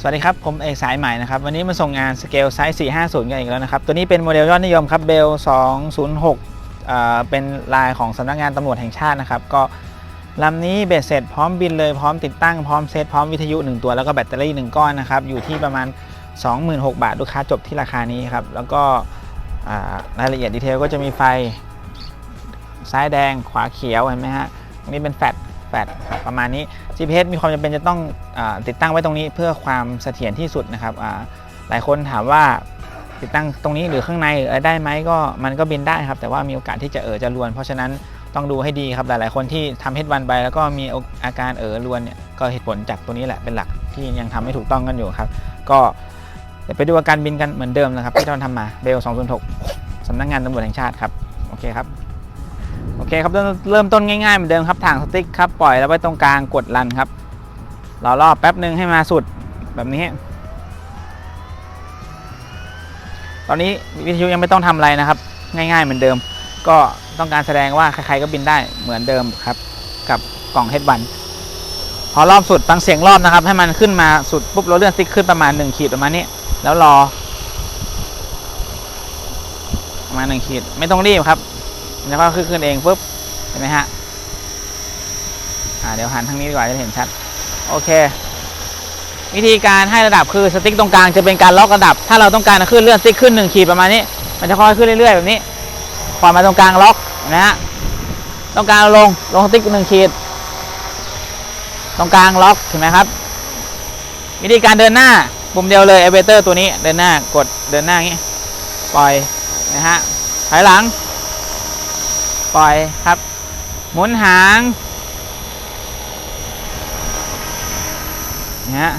สวัสดีครับ ผมเอกสายใหม่นะครับ วันนี้มาส่งงานสเกลไซส์ 450 กันอีกแล้วนะครับ ตัวนี้เป็นโมเดลยอดนิยมครับเบล 206อ่าเป็นลายของสำนักงานตำรวจแห่งชาตินะครับ ก็ลำนี้เบ็ดเสร็จพร้อมบินเลยพร้อมติดตั้งพร้อมเซตพร้อมวิทยุ 1 ตัวแล้วก็แบตเตอรี่ 1 ก้อนนะครับ อยู่ที่ประมาณ 26,000 บาท ลูกค้าจบที่ราคานี้ครับ แล้วก็รายละเอียดดีเทลก็จะมีไฟซ้ายแดงขวาเขียวเห็นไหมฮะนี้เป็นแฟลช แฟลชประมาณนี้ GPS มีความจำเป็นจะต้องอติดตั้งไว้ตรงนี้เพื่อความเสถียรที่สุดนะครับหลายคนถามว่าติดตั้งตรงนี้หรือข้างในเออได้ไหมก็มันก็บินได้ครับ แต่ว่ามีโอกาสที่จะเออจะรวน เพราะฉะนั้นต้องดูให้ดีครับหลาย ๆ คนที่ทำเฮดวันไปแล้วก็มีอาการเออรวนเนี่ยก็เหตุผลจากตัวนี้แหละเป็นหลักที่ยังทำไม่ถูกต้องกันอยู่ครับ ก็เดี๋ยวไปดูอาการบินกันเหมือนเดิมนะครับที่เราทำมาเบล206สำนักงานตำรวจแห่งชาติครับโอเคครับ โอเคครับเริ่มต้นง่ายๆเหมือนเดิมครับถังสติ๊กครับปล่อยแล้วไว้ตรงกลางกดรันครับรอรอบแป๊บหนึ่งให้มาสุดแบบนี้ ตอนนี้วิทยุยังไม่ต้องทำอะไรนะครับ ง่ายๆเหมือนเดิม ก็ต้องการแสดงว่าใครๆก็บินได้เหมือนเดิมครับ กับกล่องเฮดบันพอรอบสุดฟังเสียงรอบนะครับ ให้มันขึ้นมาสุดปุ๊บเราเลื่อนสติ๊กขึ้นประมาณ1ขีดประมาณนี้ แล้วรอประมาณ1ขีดไม่ต้องรีบครับ แล้วก็ขึ้นขึ้นเองปุ๊บเห็นไหมฮะอ่าเดี๋ยวหันทางนี้ดีกว่าจะเห็นชัดโอเค วิธีการให้ระดับคือสติ๊กตรงกลางจะเป็นการล็อกระดับ ถ้าเราต้องการจะขึ้นเลื่อนสติ๊กขึ้นหนึ่งขีดประมาณนี้ มันจะค่อยขึ้นเรื่อยๆแบบนี้พอมาตรงกลางล็อกนะฮะตรงกลางลงลงสติ๊กหนึ่งขีด ตรงกลางล็อกเห็นไหมครับ วิธีการเดินหน้าปุ่มเดียวเลยเอเวเตอร์ตัวนี้เดินหน้ากดเดินหน้าอย่างนี้ปล่อยนะฮะถอยหลัง ปล่อยครับ หมุนหางนะฮะ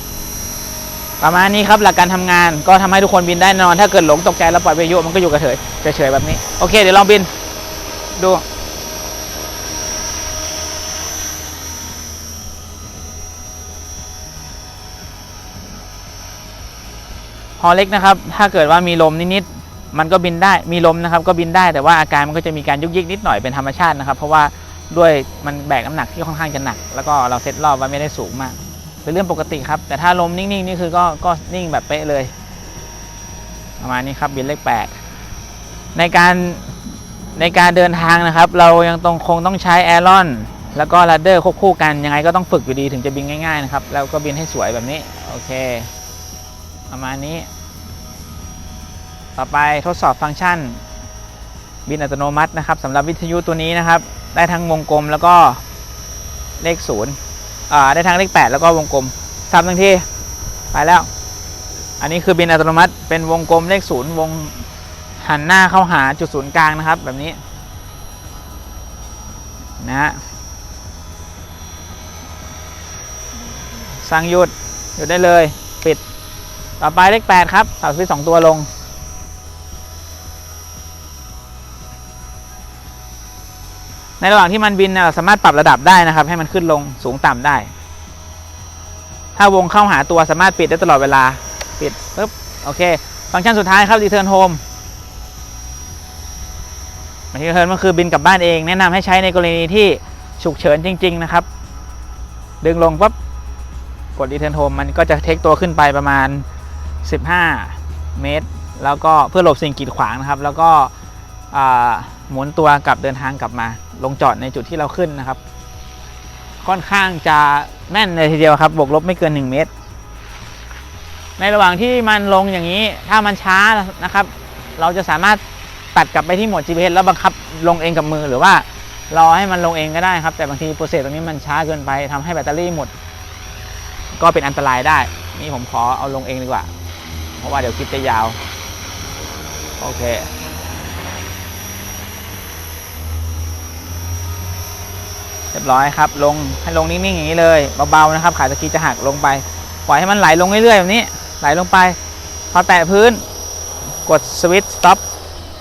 ประมาณนี้ครับหลักการทำงานก็ทำให้ทุกคนบินได้นอน ถ้าเกิดหลงตกใจแล้วปล่อยวิทยุมันก็อยู่กับเฉยเฉยๆแบบนี้ โอเค เดี๋ยวลองบิน ดูพอเล็กนะครับ ถ้าเกิดว่ามีลมนิดๆ มันก็บินได้มีลมนะครับก็บินได้แต่ว่าอาการมันก็จะมีการยุกยิกนิดหน่อยเป็นธรรมชาตินะครับ เพราะว่าด้วยมันแบกน้ำหนักที่ค่อนข้างจะหนัก แล้วก็เราเซตรอบไว้ไม่ได้สูงมาก เป็นเรื่องปกติครับ แต่ถ้าลมนิ่งๆนี่คือก็ก็นิ่งแบบเป๊ะเลย ประมาณนี้ครับบินเลขแปดในการในการเดินทางนะครับ เรายังต้องคงต้องใช้แอรอนแล้วก็ลัดเดอร์ควบคู่กันยังไงก็ต้องฝึกอยู่ดีถึงจะบินง่ายๆนะครับแล้วก็บินให้สวยแบบนี้โอเค ประมาณนี้ ต่อไปทดสอบฟังก์ชัน บินอัตโนมัตินะครับสำหรับวิทยุตัวนี้นะครับ ได้ทั้งวงกลมแล้วก็เลขศูนย์อ่าได้ทั้งเลข 8 แล้วก็วงกลมซ้ำหนึ่งที่ไปแล้ว อันนี้คือบินอัตโนมัติ เป็นวงกลมเลขศูนย์วงหันหน้าเข้าหาจุดศูนย์กลางนะครับ แบบนี้นะฮะสั่งหยุดหยุดได้เลย ปิดต่อไปเลข 8 ครับตัดสวิตสองตัวลง ในระหว่างที่มันบินเราสามารถปรับระดับได้นะครับ ให้มันขึ้นลงสูงต่ำได้ ถ้าวงเข้าหาตัวสามารถปิดได้ตลอดเวลาปิดปุ๊บโอเค ฟังก์ชันสุดท้ายครับ Return Home Return ก็คือบินกลับบ้านเอง แนะนำให้ใช้ในกรณีที่ฉุกเฉินจริง ๆ นะครับ ดึงลงปุ๊บกด Return Home มันก็จะเทคตัวขึ้นไปประมาณ 15 เมตร แล้วก็เพื่อหลบสิ่งกีดขวางนะครับ แล้วก็ หมุนตัวกลับเดินทางกลับมา ลงจอดในจุดที่เราขึ้นนะครับ ค่อนข้างจะแม่นเลยทีเดียวครับ บวกลบไม่เกิน 1 เมตร ในระหว่างที่มันลงอย่างนี้ ถ้ามันช้านะครับ เราจะสามารถตัดกลับไปที่โหมด GPS แล้วบังคับลงเองกับมือหรือว่ารอให้มันลงเองก็ได้ครับ แต่บางทีโปรเซสตรงนี้มันช้าเกินไปทำให้แบตเตอรี่หมด ก็เป็นอันตรายได้ นี่ผมขอเอาลงเองดีกว่า เพราะว่าเดี๋ยวคลิปจะยาว โอเค เรียบร้อยครับ ลงให้ลงนิ่งๆอย่างนี้เลยเบาๆนะครับ ขาตะกี้จะหักลงไป ปล่อยให้มันไหลลงเรื่อยๆแบบนี้ ไหลลงไป พอแตะพื้น กดสวิตช์สต็อป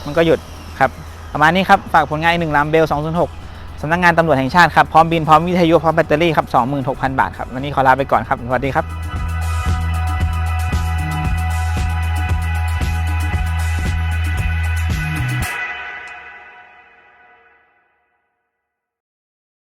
มันก็หยุดครับประมาณนี้ครับ ฝากผลงานอีกหนึ่งลำเบล 206 สำนักงานตำรวจแห่งชาติครับ พร้อมบิน พร้อมวิทยุ พร้อมแบตเตอรี่ครับ 26,000 บาทครับ วันนี้ขอลาไปก่อนครับ สวัสดีครับ